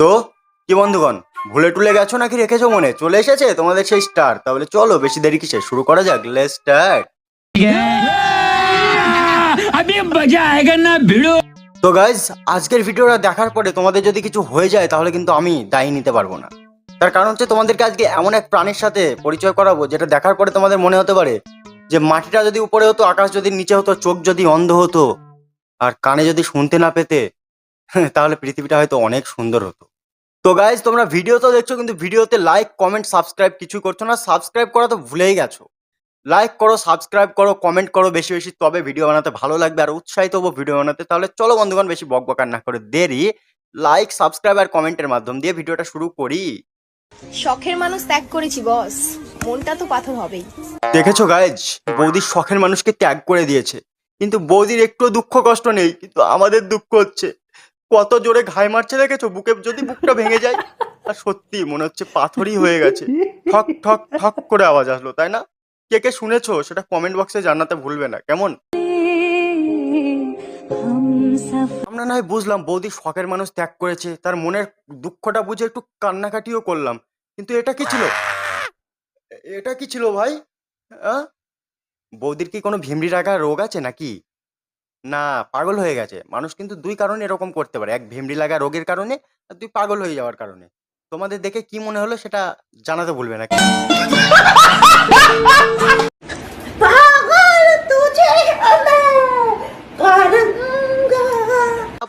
তো কি বন্ধুগণ ভুলে টুলে গেছো নাকি রেখেছো মনে? চলে এসেছে তোমাদের সেই স্টার তাহলে চলো বেশি দেরি কিসে শুরু করা যাক লেস স্টার্ট তো গাইজ আজকের ভিডিওটা দেখার পরে তোমাদের যদি কিছু হয়ে যায় তাহলে কিন্তু আমি দায়ী নিতে পারব না। তার কারণ হচ্ছে তোমাদেরকে আজকে এমন এক প্রাণীর সাথে পরিচয় করাবো যেটা দেখার পরে তোমাদের মনে হতে পারে যে মাটিটা যদি উপরে হতো আকাশ যদি নিচে হতো চোখ যদি অন্ধ হতো আর কানে যদি শুনতে না পেতে তাহলে পৃথিবীটা হয়তো অনেক সুন্দর হতো। তো গাইজ তোমরা ভিডিও তো দেখছ কিন্তু ভিডিওতে লাইক কমেন্ট সাবস্ক্রাইব কিছু করছ না। সাবস্ক্রাইব করা তো ভুলেই গেছো। লাইক করো সাবস্ক্রাইব করো কমেন্ট করো বেশি বেশি তবে ভিডিও বানাতে ভালো লাগবে। আর উৎসাহিত হব ভিডিও বানাতে। তাহলে চলো বন্ধুগণ বেশি বক বকার না করে দেরি। লাইক সাবস্ক্রাইব আর কমেন্টের মাধ্যম দিয়ে ভিডিওটা শুরু করি। শখের মানুষ ত্যাগ করেছি বস মনটা তো পাথর হবেই। দেখেছ গাইজ বৌদির শখের মানুষকে ত্যাগ করে দিয়েছে। কিন্তু বৌদির একটু দুঃখ কষ্ট নেই কিন্তু আমাদের দুঃখ হচ্ছে। কত জোরে ঘায় মারছে দেখেছ? বুকে যদি বুকটা ভেঙে যায়। আর সত্যি মনে হচ্ছে পাথরই হয়ে গেছে। ঠক ঠক ঠক করে আওয়াজ আসলো, তাই না? কে কে শুনেছো? সেটা কমেন্ট বক্সে জানাতে ভুলবে না। কেমন? আমরা না হয় বুঝলাম, বৌদি শখের মানুষ ত্যাগ করেছে। তার মনের দুঃখটা বুঝে একটু কান্নাকাটিও করলাম। কিন্তু এটা কি ছিল? এটা কি ছিল ভাই? বৌদির কি কোনো ভিমড়ি রাখা রোগ আছে নাকি? না পাগল হয়ে গেছে। মানুষ কিন্তু দুই কারণে এরকম করতে পারে। এক ভিমড়ি লাগা রোগের কারণে আর দুই পাগল হয়ে যাওয়ার কারণে। তোমাদের দেখে কি মনে হলো সেটা জানাতে ভুলবে না।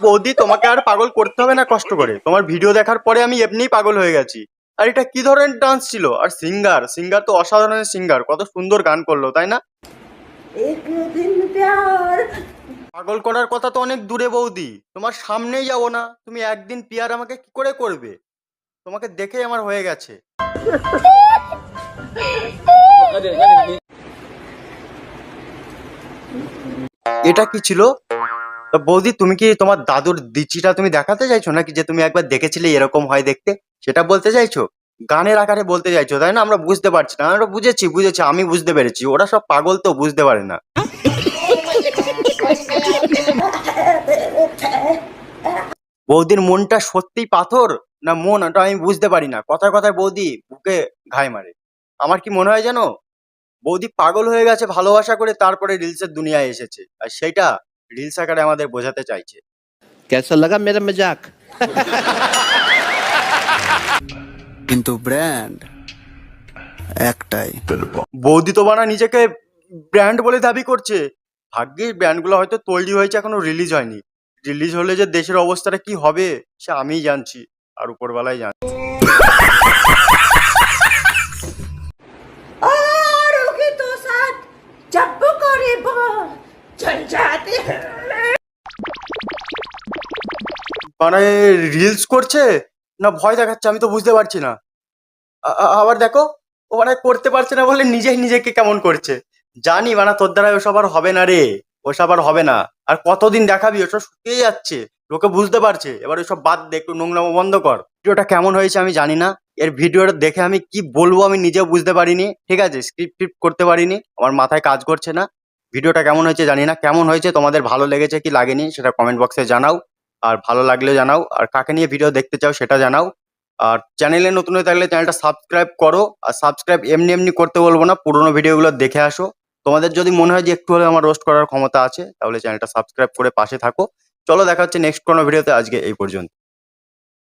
বৌদি তোমাকে আর পাগল করতে হবে না কষ্ট করে। তোমার ভিডিও দেখার পরে আমি এমনিই পাগল হয়ে গেছি। আর এটা কি ধরনের ডান্স ছিল? আর সিঙ্গার সিঙ্গার তো অসাধারণ সিঙ্গার কত সুন্দর গান করল তাই না? পাগল করার কথা তো অনেক দূরে বৌদি। তোমার সামনেই যাব না। তুমি একদিন পিয়ার আমাকে কি করে করবে? তোমাকে দেখেই আমার হয়ে গেছে। এটা কি ছিল? বৌদি, তুমি কি তোমার দাদুর দিচিটা তুমি দেখাতে চাইছো নাকি? যে তুমি একবার দেখেছিলে এরকম হয় দেখতে? সেটা বলতে চাইছো? গানের আকারে বলতে চাইছো, তাই না? আমরা বুঝতে পারছি না। আমরা বুঝেছি বুঝেছি, আমি বুঝতে পেরেছি। ওরা সব পাগল তো বুঝতে পারে না। বৌদির মনটা সত্যি পাথর না মন? ওটা আমি বুঝতে পারি না। কথায় কথায় বৌদি বুকে ঘায় মারে। আমার কি মনে হয় জানো? বৌদি পাগল হয়ে গেছে ভালোবাসা করে তারপরে রিলসের দুনিয়ায় এসেছে। আর সেটা রিলস আকারে আমাদের বোঝাতে চাইছে। কেসা লাগা মেরা মজাক? কিন্তু ব্র্যান্ড একটাই। বৌদি তো বানা নিজেকে ব্র্যান্ড বলে দাবি করছে। ভাগ্যিস ব্র্যান্ডগুলো হয়তো তৈরি হয়েছে এখনও রিলিজ হয়নি। রিলিজ হলে যে দেশের অবস্থাটা কি হবে সে আমিই জানছি আর উপরবেলায় জান মানে রিলস করছে? না, ভয় দেখাচ্ছে, আমি তো বুঝতে পারছি না। আবার দেখো, ও মানে করতে পারছে না বলে নিজেই নিজেকে কেমন করছে। জানি মানে তোর দ্বারা ওসব আর হবে না রে, ওসব আর হবে না। আর কতদিন দেখাবি, ওসব শুকিয়ে যাচ্ছে, লোকে বুঝতে পারছে। এবার ওসব বাদ দে, একটু নোংরামো বন্ধ কর। ভিডিওটা কেমন হয়েছে আমি জানি না। এর ভিডিওটা দেখে আমি কি বলব আমি নিজেও বুঝতে পারিনি। ঠিক আছে স্ক্রিপ্ট ফ্রিপ্ট করতে পারিনি, আমার মাথায় কাজ করছে না। ভিডিওটা কেমন হয়েছে জানি না, কেমন হয়েছে, তোমাদের ভালো লেগেছে কি লাগেনি, সেটা কমেন্ট বক্সে জানাও। আর ভালো লাগলে জানাও। আর কাকে নিয়ে ভিডিও দেখতে চাও সেটা জানাও। আর চ্যানেলে নতুন হয়ে থাকলে চ্যানেলটা সাবস্ক্রাইব করো। আর সাবস্ক্রাইব এমনি এমনি করতে বলব না, পুরোনো ভিডিওগুলো দেখে আসো। তোমাদের যদি মনে হয় যে একটু হলে আমার রোস্ট করার ক্ষমতা আছে, তাহলে চ্যানেলটা সাবস্ক্রাইব করে পাশে থাকো। চলো দেখা হচ্ছে নেক্সট কোনো ভিডিওতে আজকে এই পর্যন্ত।